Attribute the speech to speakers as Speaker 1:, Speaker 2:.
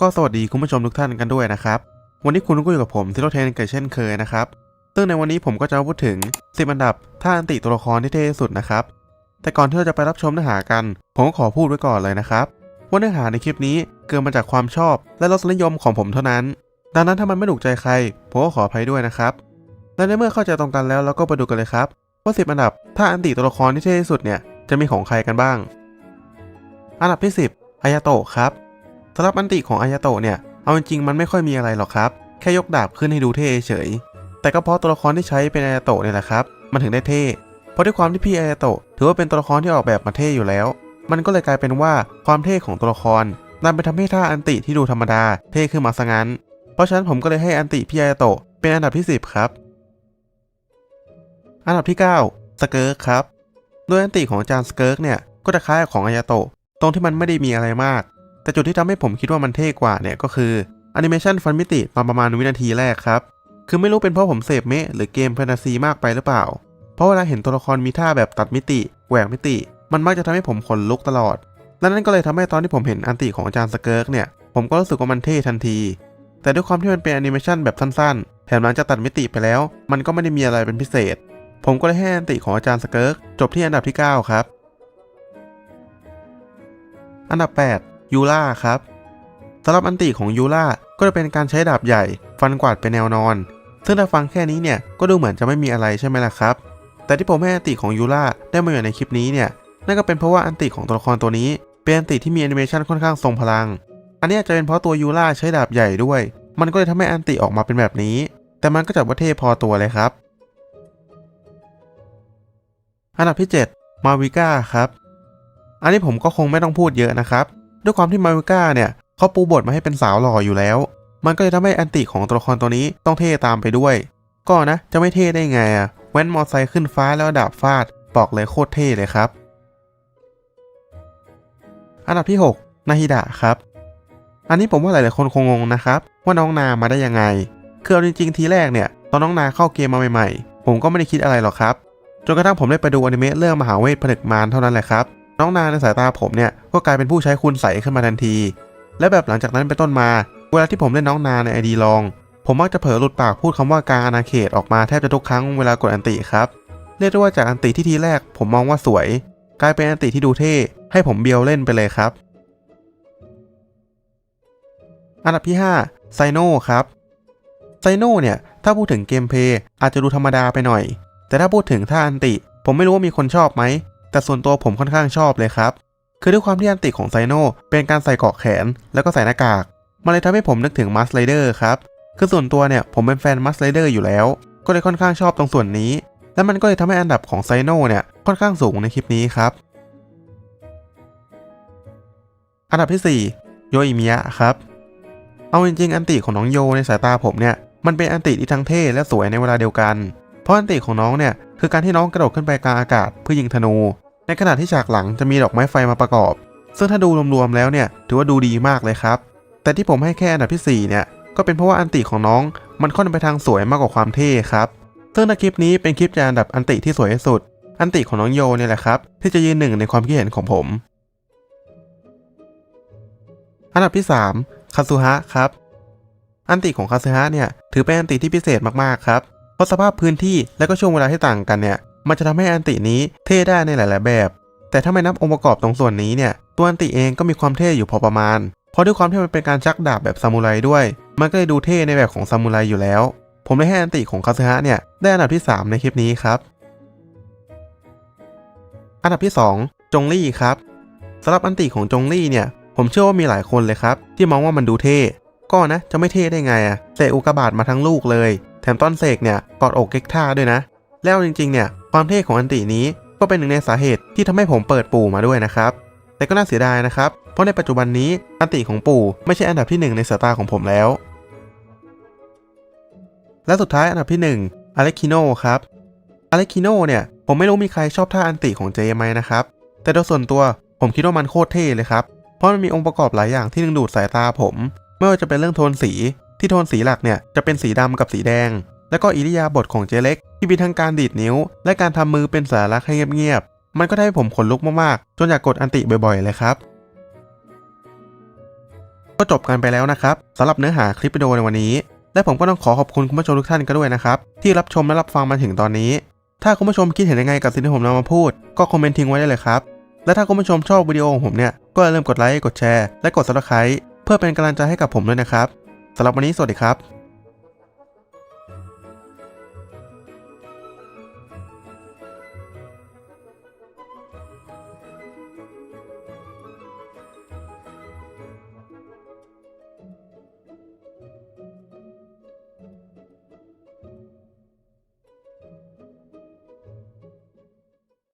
Speaker 1: ก็สวัสดีคุณผู้ชมทุกท่านกันด้วยนะครับ วันนี้คุณก็อยู่กับผมที่โรเทนเกิดเช่นเคยนะครับ ซึ่งในวันนี้ผมก็จะมาพูดถึง 10 อันดับท่าอันติตัวละครที่เท่สุดนะครับ แต่ก่อนที่เราจะไปรับชมเนื้อหากัน ผมก็ขอพูดไว้ก่อนเลยนะครับ ว่าเนื้อหาในคลิปนี้เกิดมาจากความชอบและรสนิยมของผมเท่านั้น ดังนั้นถ้ามันไม่ถูกใจใคร ผมก็ขออภัยด้วยนะครับ และในเมื่อเข้าใจตรงกันแล้วเราก็ไปดูกันเลยครับว่า 10 อันดับท่าอันติตัวละครที่เท่สุดเนี่ยจะมีของใครกันบ้าง อันดับที่ 10อายาโตะครับ สำหรับอันติของอายาโตะเนี่ย เอาจริงๆมันไม่ค่อยมีอะไรหรอกครับ แค่ยกดาบขึ้นให้ดูเท่เฉย แต่ก็เพราะตัวละครที่ใช้เป็นอายาโตะเนี่ยแหละครับ มันถึงได้เท่ เพราะด้วยความที่พี่อายาโตะถือว่าเป็นตัวละครที่ออกแบบมาเท่อยู่แล้ว มันก็เลยกลายเป็นว่าความเท่ของตัวละครนำไปทำให้ท่าอันติที่ดูธรรมดาเท่ขึ้นมาซะงั้น เพราะฉะนั้นผมก็เลยให้อันติพี่อายาโตะเป็นอันดับที่ 10 ครับ อันดับที่ 9 สเกิร์กครับ โดยอันติของจารย์สเกิร์กเนี่ยก็จะคล้ายกับของอายาโตะตรงที่มันไม่ได้มีอะไรมาก แต่จุดที่ทำให้ผมคิดว่ามันเท่กว่าเนี่ยก็คือแอนิเมชันฟันมิติตอนประมาณวินาทีแรกครับ คือไม่รู้เป็นเพราะผมเสพเมะหรือเกมแฟนตาซีมากไปหรือเปล่า เพราะเวลาเห็นตัวละครมีท่าแบบตัดมิติแหวกมิติ มันมักจะทำให้ผมขนลุกตลอดและนั่นก็เลยทำให้ตอนที่ผมเห็นอันติของอาจารย์สเกิร์กเนี่ย ผมก็รู้สึกว่ามันเท่ทันที แต่ด้วยความที่มันเป็นแอนิเมชันแบบสั้นๆ แถมหลังจากตัดมิติไปแล้ว มันก็ไม่ได้มีอะไรเป็นพิเศษ ผมก็เลยให้อันติของอาจารย์สเกิร์กจบที่อันดับที่ 9 ครับ อันดับ 8 ยูล่าครับสำหรับอันติของยูล่าก็จะเป็นการใช้ดาบใหญ่ ฟันกวาดเป็นแนวนอน ซึ่งถ้าฟังแค่นี้เนี่ยก็ดูเหมือนจะไม่มีอะไรใช่ไหมล่ะครับ แต่ที่ผมให้อันติของยูล่าได้มาอยู่ในคลิปนี้เนี่ยนั่นก็เป็นเพราะว่าอันติของตัวละครตัวนี้ เป็นอันติที่มีแอนิเมชันค่อนข้างทรงพลัง อันนี้อาจจะเป็นเพราะตัวยูล่าใช้ดาบใหญ่ด้วย มันก็เลยทำให้อันติออกมาเป็นแบบนี้ แต่มันก็จับว่าเท่พอตัวเลยครับ อันดับที่ 7 มาวิก้าครับ อันนี้ผมก็คงไม่ต้องพูดเยอะนะครับ ด้วยความที่มาวิก้าเนี่ยเขาปูบทมาให้เป็นสาวหล่ออยู่แล้ว มันก็เลยทำให้อันติของตัวละครตัวนี้ต้องเท่ตามไปด้วย ก็นะจะไม่เท่ได้ไงอะแว้นมอไซค์ขึ้นฟ้าแล้วดาบฟาดบอกเลยโคตรเท่เลยครับ อันดับที่ 6 นาฮิดะครับ อันนี้ผมว่าหลายๆคนคงงงนะครับ ว่าน้องนามาได้ยังไง คือเอาจริงๆทีแรกเนี่ยตอนน้องนาเข้าเกมมาใหม่ๆ ผมก็ไม่ได้คิดอะไรหรอกครับจนกระทั่งผมได้ไปดูอนิเมะเรื่องมหาเวทผนึกมารเท่านั้นแหละครับ น้องนาในสายตาผมเนี่ยก็กลายเป็นผู้ใช้คุณใสขึ้นมาทันที และแบบหลังจากนั้นเป็นต้นมา เวลาที่ผมเล่นน้องนาในไอดีลอง ผมมักจะเผลอหลุดปากพูดคำว่ากางอาณาเขตออกมาแทบจะทุกครั้งเวลากดอันติครับเรียกได้ว่าจากอันติที่ทีแรกผมมองว่าสวย กลายเป็นอันติที่ดูเท่ให้ผมเบียวเล่นไปเลยครับ อันดับที่5ไซโนครับไซโนเนี่ยถ้าพูดถึงเกมเพย์อาจจะดูธรรมดาไปหน่อย แต่ถ้าพูดถึงท่าอันติ ผมไม่รู้ว่ามีคนชอบไหม แต่ส่วนตัวผมค่อนข้างชอบเลยครับ คือด้วยความที่อันติของไซโนเป็นการใส่เกาะแขนแล้วก็ใส่หน้ากาก มันเลยทำให้ผมนึกถึงมัสไ r เดอร์ครับ คือส่วนตัวเนี่ยผมเป็นแฟนมัสไ r เดอร์อยู่แล้ว ก็เลยค่อนข้างชอบตรงส่วนนี้ และมันก็เลยทำให้อันดับของไซโนเนี่ยค่อนข้างสูงในคลิปนี้ครับ อันดับที่ 4 โยอิมิยะครับ เอาจริงๆอันติของน้องโยในสายตาผมเนี่ยมันเป็นอันติที่ทั้งเท่และสวยในเวลาเดียวกัน เพราะอันติของน้องเนี่ยคือการที่น้องกระโดดขึ้นไปกลางอากาศเพื่อยิงธนู ในขณะที่ฉากหลังจะมีดอกไม้ไฟมาประกอบ ซึ่งถ้าดูรวมๆแล้วเนี่ยถือว่าดูดีมากเลยครับ แต่ที่ผมให้แค่อันดับที่4เนี่ยก็เป็นเพราะว่าอันติของน้อง มันค่อนไปทางสวยมากกว่าความเท่ครับซึ่งในคลิปนี้เป็นคลิปจากอันดับอันติที่สวยที่สุด อันติของน้องโยเนี่ยแหละครับที่จะยืนหนึ่งในความคิดเห็นของผม อันดับที่3คาซุฮะครับอันติของคาซึฮะเนี่ยถือเป็นอันติที่พิเศษมากๆครับเพราะสภาพพื้นที่และก็ช่วงเวลาที่ต่างกันเนี่ย มันจะทำให้อันตินี้เท่ได้ในหลาย ๆ แบบ แต่ถ้าไม่นับองค์ประกอบตรงส่วนนี้เนี่ย ตัวอันติเองก็มีความเท่อยู่พอประมาณ เพราะด้วยความที่มันเป็นการชักดาบแบบซามูไรด้วย มันก็เลยดูเท่ในแบบของซามูไรอยู่แล้ว ผมเลยให้อันติของคาซึฮะเนี่ยได้อันดับที่ 3 ในคลิปนี้ครับ อันดับที่ 2 จงลี่ครับสำหรับอันติของจงลี่เนี่ย ผมเชื่อว่ามีหลายคนเลยครับ ที่มองว่ามันดูเท่ก็นะจะไม่เท่ได้ไงอะเสกอุกกาบาตมาทั้งลูกเลย แถมต้นเสกเนี่ยกอดอกเก็กท่าด้วยนะ แล้วจริงๆเนี่ย ความเท่ของอันตินี้ก็เป็นหนึ่งในสาเหตุที่ทำให้ผมเปิดปู่มาด้วยนะครับ แต่ก็น่าเสียดายนะครับ เพราะในปัจจุบันนี้อันติของปู่ไม่ใช่อันดับที่หนึ่งในสายตาของผมแล้ว และสุดท้ายอันดับที่1อเล็กคิโนครับอเล็กคิโนเนี่ยผมไม่รู้มีใครชอบท่าอันติของเจไหมนะครับ แต่โดยส่วนตัวผมคิดว่ามันโคตรเท่เลยครับ เพราะมันมีองค์ประกอบหลายอย่างที่ดึงดูดสายตาผม ไม่ว่าจะเป็นเรื่องโทนสี ที่โทนสีหลักเนี่ยจะเป็นสีดำกับสีแดง แล้วก็อิริยาบถของเจเล็ก ที่มีทั้งการดีดนิ้ว และการทำมือเป็นสารักให้เงียบๆ มันก็ได้ให้ผมขนลุกมากๆ จนอยากกดอันติบ่อยๆ เลยครับ ก็จบกันไปแล้วนะครับสำหรับเนื้อหาคลิปวิดีโอในวันนี้ และผมก็ต้องขอขอบคุณคุณผู้ชมทุกท่านกันด้วยนะครับ ที่รับชมและรับฟังมาถึงตอนนี้ ถ้าคุณผู้ชมคิดเห็นยังไงกับสิ่งที่ผมนำมาพูด ก็คอมเมนต์ทิ้งไว้ได้เลยครับและถ้าคุณผู้ชมชอบวิดีโอของผมเนี่ยก็อย่าลืมกดไลค์กดแชร์และกด subscribe เพื่อเป็นกำลังใจให้กับผมด้วยนะครับสำหรับวันนี้สวัสดีครับ